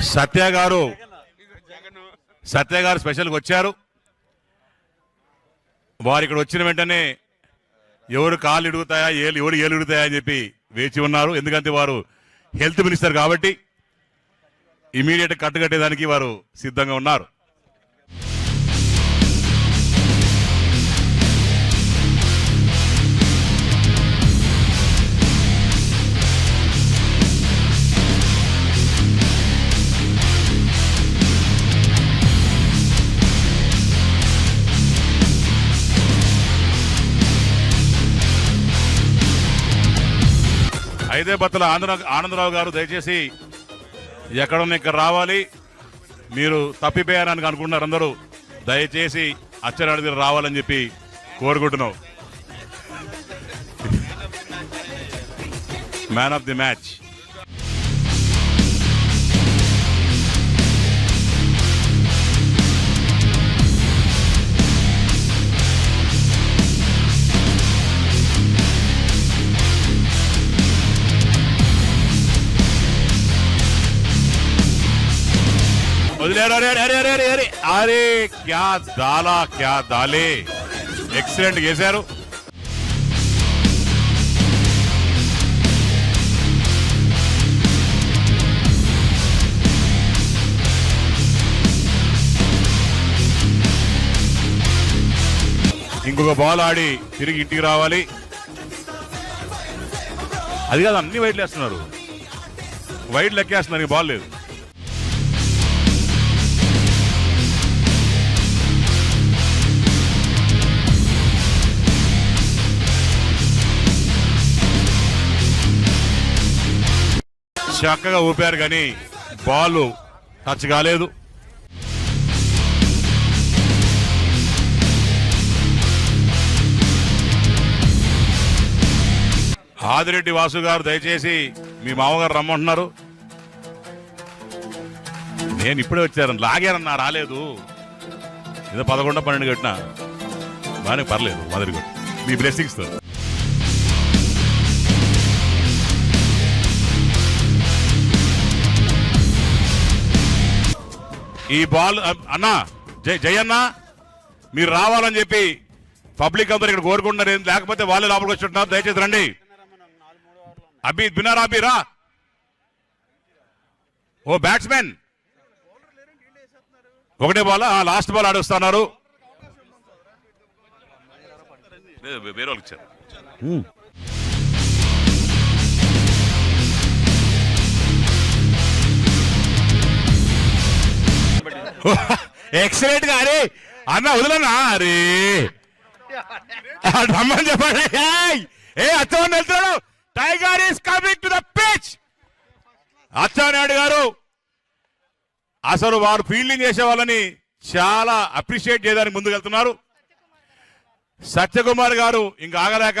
సత్య గారు సత్య గారు స్పెషల్గా వచ్చారు. వారు ఇక్కడ వచ్చిన వెంటనే ఎవరు కాళ్ళు ఇడుగుతాయా ఏలు ఎవరు ఏలు ఇడుగుతాయా అని చెప్పి వేచి ఉన్నారు. ఎందుకంటే వారు హెల్త్ మినిస్టర్ కాబట్టి ఇమీడియట్ కట్టుకట్టేదానికి వారు సిద్ధంగా ఉన్నారు. అయితే బత్తల ఆంధ్ర ఆనందరావు గారు దయచేసి ఎక్కడున్న ఇక్కడ రావాలి. మీరు తప్పిపోయారని అనుకుంటున్నారు అందరూ. దయచేసి అచ్చనాడి దగ్గర రావాలని చెప్పి కోరుకుంటున్నావు మ్యాన్ ఆఫ్ ది మ్యాచ్ వదిలేరు. అరే అరే అరే అరే అరే. అరే క్యా దాలా క్యా దాలే. ఎక్సలెంట్ చేశారు. ఇంకొక బాల్ ఆడి తిరిగి ఇంటికి రావాలి. అది కాదు అన్ని వైట్లు వేస్తున్నారు. వైట్ లెక్కేస్తున్నారు బాల్ లేదు. చక్కగా ఊపారు కానీ బాల్ టచ్ కాలేదు. ఆదిరెడ్డి వాసు గారు దయచేసి మీ మామగారు రమ్మంటున్నారు. నేను ఇప్పుడే వచ్చాను లాగానన్నా రాలేదు. ఏదో పదకొండు పన్నెండు కట్టినా. బాగానే పర్లేదు మొదటి మీ బ్లెస్సింగ్స్ ఈ బాల్ అన్నా జై జయన్న మీరు రావాలని చెప్పి పబ్లిక్ అందరూ ఇక్కడ కోరుకుంటున్నారు. లేకపోతే వాళ్ళే లోపలికి వచ్చి దయచేసి రండి. అభి బినారా అభి? రా. ఓ బ్యాట్స్మెన్. ఒకటే బాల్? లాస్ట్ బాల్ ఆడొస్తున్నారు. వేరే వాళ్ళకి ఇచ్చారు. ఎక్సలెంట్గా అరే. అన్న వదలన్నా? అరే. రమ్మని చెప్పండి! ఏ అచ్చవన్ వెళ్తున్నాడు tiger is coming to the pitch Atchannaidu గారు అసలు వారు ఫీల్డింగ్ చేసే వాళ్ళని చాలా అప్రిషియేట్ చేయడానికి ముందుకు వెళ్తున్నారు సత్యకుమార్ గారు ఇంకా ఆగలేక.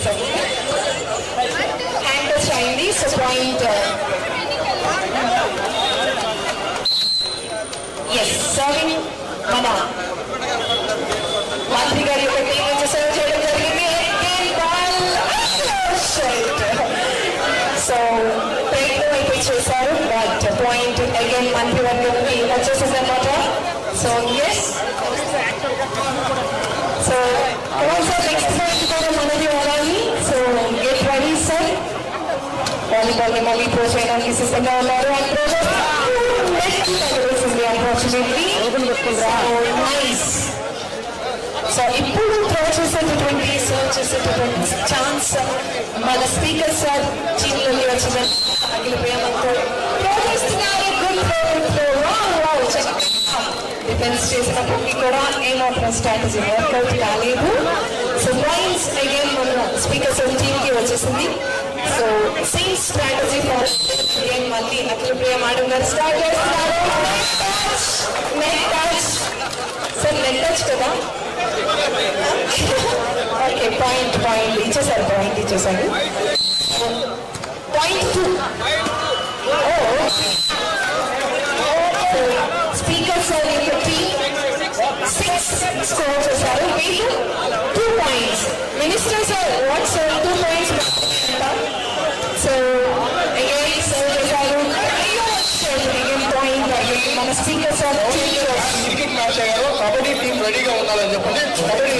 తగిలేసింది సార్ హ్యాండ్ టచ్ అయింది సో పాయింట్ ఎస్ సర్వింగ్ మన మంత్రి గారి యొక్క టీం నుంచి సర్వ్ చేయడం జరిగింది Again, ball. సో ప్రయత్నం అయితే చేశారు బట్ పాయింట్ అగైన్ మంత్రి వర్గంకి వచ్చేసింది అనమాట so yes so sir next point కూడా మనది అవ్వాలి so get ready sir volleyball మళ్ళీ త్రో చేయడానికి సిద్ధంగా ఉన్నారు. సో ఇప్పుడు త్రో చేసేటటువంటి సర్వ్ చేసేటటువంటి ఛాన్స్ మన స్పీకర్ సార్ టీంలోకి వచ్చిన అఖిల ప్రేమంతో త్రో చేస్తున్నారు గుడ్ త్రో డిఫెన్స్ చేసినప్పటికీ కూడా ఏమాత్రం స్ట్రాటజీ వర్కౌట్ కాలేదు. సో పాయింట్స్ అగైన్ మన స్పీకర్స్ టీమ్కి వచ్చేసింది. So same strategy follow game మళ్ళీ అఖిల ప్రియ మేడం గారు స్టార్ట్ చేస్తున్నారు net touch sir net touch కదా? ఓకే పాయింట్ పాయింట్ ఇచ్చేసారు పాయింట్ ఇచ్చేసారు పాయింట్ టూ స్పీకర్ సార్ యొక్క సిక్స్ స్కోర్ చేశారు వీళ్ళు two points minister sir what sir two points so again serve చేశారు అగైన్ పాయింట్ అగైన్ మన స్పీకర్ సార్ క్రికెట్ మ్యాచ్ అయ్యారు kabaddi team రెడీగా ఉండాలని చెప్పండి. కబడ్డీ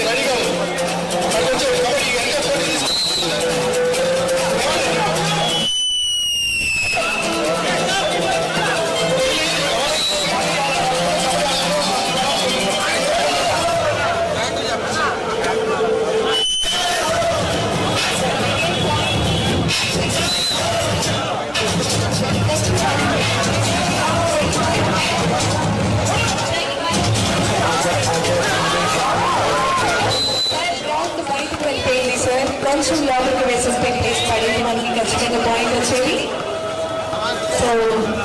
కొంచెం లోపలికి వేసేస్తే ప్లేస్ పడింది మనకి ఖచ్చితంగా పాయింట్ వచ్చేది సో అగ్నివాద్